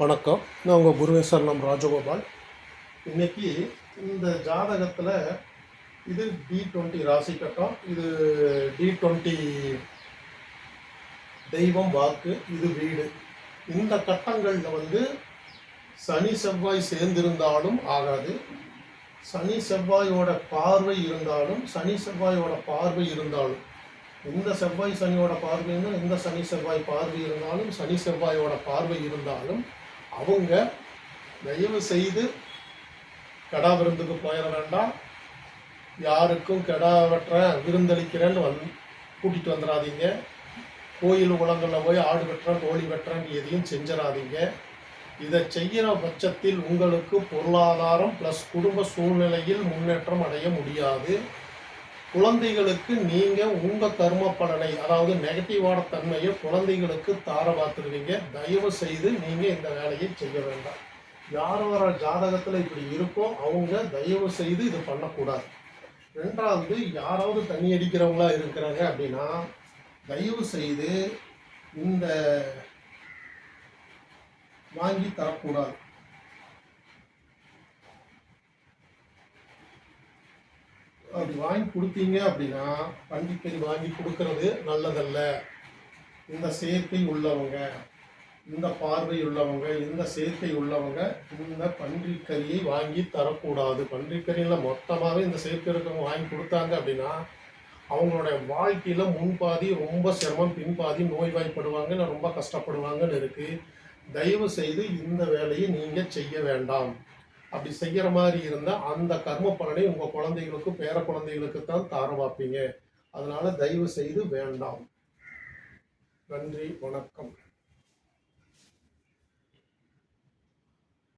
வணக்கம். நான் உங்கள் குருவேஸ்வரனம் ராஜகோபால். இன்னைக்கு இந்த ஜாதகத்தில் இது டி டுவெண்ட்டி ராசி கட்டம் இது டி டுவெண்ட்டி தெய்வம் வாக்கு இது வீடு. இந்த கட்டங்களில் வந்து சனி செவ்வாய் சேர்ந்திருந்தாலும் ஆகாது. சனி செவ்வாயோட பார்வை இருந்தாலும் சனி செவ்வாயோட பார்வை இருந்தாலும் இந்த செவ்வாய் சனியோட பார்வைன்னா இந்த சனி செவ்வாய் பார்வை இருந்தாலும் சனி செவ்வாயோட பார்வை இருந்தாலும் அவங்க தயவு செய்து கடா விருந்துக்கு போயிட வேண்டாம். யாருக்கும் கெடா வெட்டுறேன் விருந்தளிக்கிறேன்னு வந் கூட்டிகிட்டு வந்துடாதீங்க. கோயில் குளங்களில் போய் ஆடு வெட்டுறேன் கோழி வெட்டுறேன் எதையும் செஞ்சிடாதீங்க. இதை செய்கிற பட்சத்தில் உங்களுக்கு பொருளாதாரம் ப்ளஸ் குடும்ப சூழ்நிலையில் முன்னேற்றம் அடைய முடியாது. குழந்தைகளுக்கு நீங்கள் உங்கள் கர்ம பலனை அதாவது நெகட்டிவான தன்மையை குழந்தைகளுக்கு தார பார்த்துருவீங்க தயவு செய்து நீங்கள் இந்த வேலையை செய்ய வேண்டாம். யார் வர ஜாதகத்தில் இப்படி இருக்கோ அவங்க தயவு செய்து இது பண்ணக்கூடாது. ரெண்டாவது யாராவது தண்ணி அடிக்கிறவங்களா இருக்கிறாங்க அப்படின்னா தயவு செய்து இந்த வாங்கி தரக்கூடாது. அப்படி வாங்கி கொடுத்தீங்க அப்படின்னா பண்டிகை வாங்கி கொடுக்கறது நல்லதல்ல. இந்த சேர்க்கை உள்ளவங்க இந்த பார்வை உள்ளவங்க இந்த சேர்க்கை உள்ளவங்க இந்த பன்றிக்கறியை வாங்கி தரக்கூடாது. பன்றிக்கறியில் மொத்தமாகவே இந்த சேர்க்கை இருக்கவங்க வாங்கி கொடுத்தாங்க அப்படின்னா அவங்களுடைய வாழ்க்கையில் முன்பாதி ரொம்ப சிரமம் பின்பாதி நோய்வாய்ப்படுவாங்க இல்லை ரொம்ப கஷ்டப்படுவாங்கன்னு இருக்குது தயவு செய்து இந்த வேலையை நீங்கள் செய்ய வேண்டாம். அப்படி செய்கிற மாதிரி இருந்தால் அந்த கர்ம பலனை உங்கள் குழந்தைகளுக்கு பேர குழந்தைகளுக்கு தான் தார பார்ப்பீங்க அதனால தயவு செய்து வேண்டாம். நன்றி வணக்கம்.